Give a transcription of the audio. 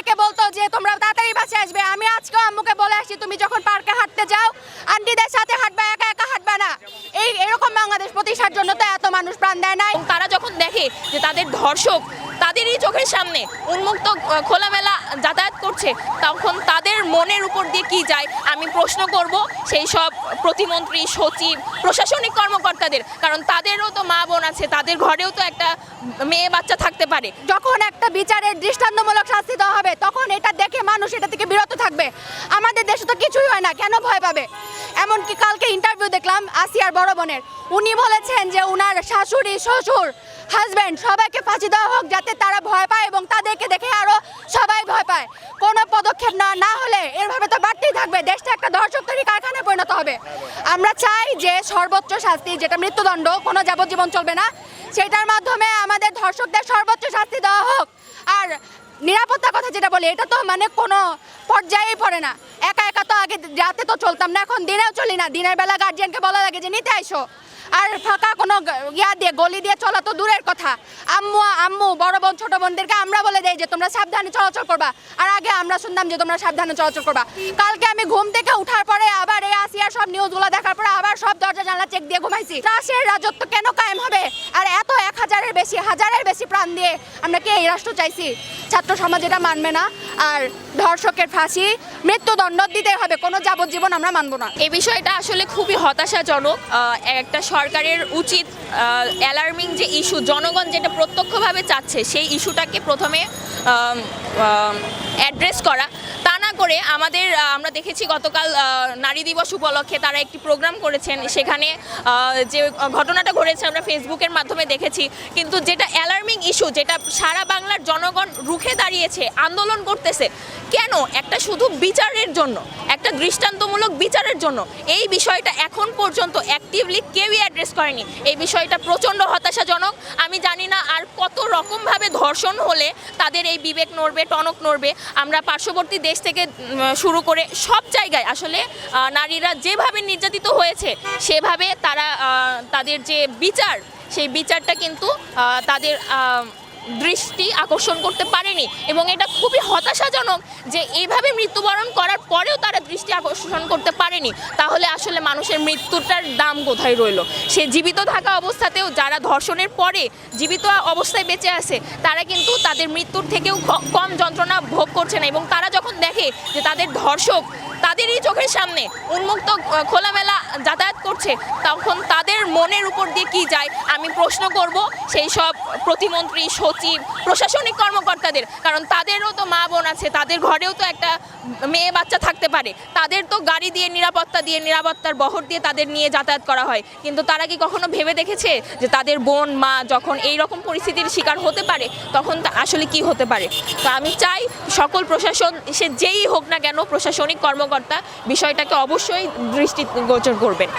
আমাদেরকে বলতো যে তোমরা তাড়াতাড়ি বাসে আসবে। আমি আজকেও আম্মুকে বলে আসছি, তুমি যখন পার্কে হাঁটতে যাও, আন্টিদের সাথে হাঁটবা, একা একা হাঁটবা না। এই এরকম বাংলাদেশ প্রতিষ্ঠার জন্য তো এত মানুষ প্রাণ দেয় নাই। তারা যখন দেখে যে তাদের ধর্ষক তাদেরই চোখের সামনে উন্মুক্ত খোলামেলা যাতায়াত করছে, তখন তাদের মনের উপর দিয়ে কি যায়? আমি প্রশ্ন করব সেই সব প্রতিমন্ত্রী, সচিব, প্রশাসনিক কর্মকর্তাদের, কারণ তাদেরও তো মা বোন আছে, তাদের ঘরেও তো একটা মেয়ে বাচ্চা থাকতে পারে। যখন একটা বিচারের দৃষ্টান্তমূলক শাস্তি দেওয়া হবে, তখন এটা দেখে মানুষ এটা থেকে বিরত থাকবে। আমাদের দেশে তো কিছুই হয় না, কেন ভয় পাবে? এমনকি কালকে ইন্টারভিউ দেখলাম, আসিয়ার বড় বোনের। উনি বলেছেন যে, উনার শাশুড়ি, শ্বশুর হাজব্যান্ড সবাইকে ফাঁসি দেওয়া হোক যাতে তারা ভয় পায় এবং তাদেরকে দেখে আরও সবাই ভয় পায়। কোনো পদক্ষেপ না না হলে এরভাবে তো বাড়তেই থাকবে। দেশটা একটা ধর্ষক তৈরি কারখানায় পরিণত হবে। আমরা চাই যে সর্বোচ্চ শাস্তি, যেটা মৃত্যুদণ্ড, কোনো যাবজ্জীবন চলবে না, সেটার মাধ্যমে আমাদের ধর্ষকদের সর্বোচ্চ শাস্তি দেওয়া হোক। আর নিরাপত্তার কথা যেটা বলি, এটা তো মানে কোনো পর্যায়েই পড়ে না। একা একা তো আগে রাতে তো চলতাম না, এখন দিনেও চলি না। দিনের বেলা গার্জিয়ানকে বলা লাগে যে, নিতে আইসো। আর ফাঁকা কোনো ইয়া দিয়ে, গলি দিয়ে চলা তো দূরের কথা। আম্মু আম্মু, বড় বোন, ছোট বোনদেরকে আমরা বলে দেই যে তোমরা সাবধানে চলাচল করবা। আর আগে আমরা শুনতাম যে তোমরা সাবধানে চলাচল করবা। কালকে আমি ঘুম থেকে উঠার পরে আবার এই আসিয়ার সব নিউজগুলো দেখার পরে আবার সব দরজা জানলা চেক দিয়ে ঘুমাইছি। রাশের রাজত্ব কেন কায়েম হবে? আর এত এক হাজারের বেশি হাজারের বেশি প্রাণ দিয়ে আমরা কি এই রাষ্ট্র চাইছি? ছাত্র সমাজ এটা মানবে না, আর ধর্ষকের ফাঁসি, মৃত্যুদণ্ড দিতে হবে, কোনো যাবজ্জীবন আমরা মানব না। এই বিষয়টা আসলে খুবই হতাশাজনক একটা সরকারের উচিত অ্যালার্মিং যে ইস্যু জনগণ যেটা প্রত্যক্ষভাবে চাচ্ছে, সেই ইস্যুটাকে প্রথমে অ্যাড্রেস করা। তা না আমাদের আমরা দেখেছি গতকাল নারী দিবস উপলক্ষে তারা একটি প্রোগ্রাম করেছেন। সেখানে যে ঘটনাটা ঘটেছে আমরা ফেসবুকের মাধ্যমে দেখেছি। কিন্তু যেটা অ্যালার্মিং ইস্যু যেটা সারা বাংলার জনগণ রুখে দাঁড়িয়েছে, আন্দোলন করতেছে, কেন? একটা শুধু বিচারের জন্য, একটা দৃষ্টান্তমূলক বিচারের জন্য। এই বিষয়টা এখন পর্যন্ত অ্যাক্টিভলি কেউই অ্যাড্রেস করেনি। এই বিষয়টা প্রচণ্ড হতাশাজনক। আমি জানি না আর কত রকমভাবে ধর্ষণ হলে তাদের এই বিবেক নড়বে, টনক নড়বে। আমরা পার্শ্ববর্তী দেশ থেকে শুরু করে সব জায়গায় আসলে নারীরা যেভাবে নির্যাতিত হয়েছে, সেভাবে তারা তাদের যে বিচার, সেই বিচারটা কিন্তু তাদের দৃষ্টি আকর্ষণ করতে পারেনি। এবং এটা খুবই হতাশাজনক যে এইভাবে মৃত্যুবরণ করার পরেও তারা দৃষ্টি আকর্ষণ করতে পারেনি। তাহলে আসলে মানুষের মৃত্যুটার দাম কোথায় রইল? সে জীবিত থাকা অবস্থাতেও যারা ধর্ষণের পরে জীবিত অবস্থায় বেঁচে আছে, তারা কিন্তু তাদের মৃত্যুর থেকেও কম যন্ত্রণা ভোগ করছে না এবং তারা যখন দেখে যে তাদের ধর্ষক তাদেরই চোখের সামনে উন্মুক্ত খোলামেলা যাতায়াত করছে, তখন তাদের মনের উপর দিয়ে কি যায়? আমি প্রশ্ন করব সেই সব প্রতিমন্ত্রী, সচিব, প্রশাসনিক কর্মকর্তাদের, কারণ তাদেরও তো মা বোন আছে, তাদের ঘরেও তো একটা মেয়ে বাচ্চা থাকতে পারে। তাদের তো গাড়ি দিয়ে নিরাপত্তা দিয়ে, নিরাপত্তার বহর দিয়ে তাদের নিয়ে যাতায়াত করা হয়। কিন্তু তারা কি কখনো ভেবে দেখেছে যে তাদের বোন, মা যখন এই রকম পরিস্থিতির শিকার হতে পারে, তখন তা আসলে কি হতে পারে? তো আমি চাই সকল প্রশাসন, সে যেই হোক না কেন প্রশাসনিক কর্মকর্তা বিষয়টাকে অবশ্যই দৃষ্টি গোচর করবেন।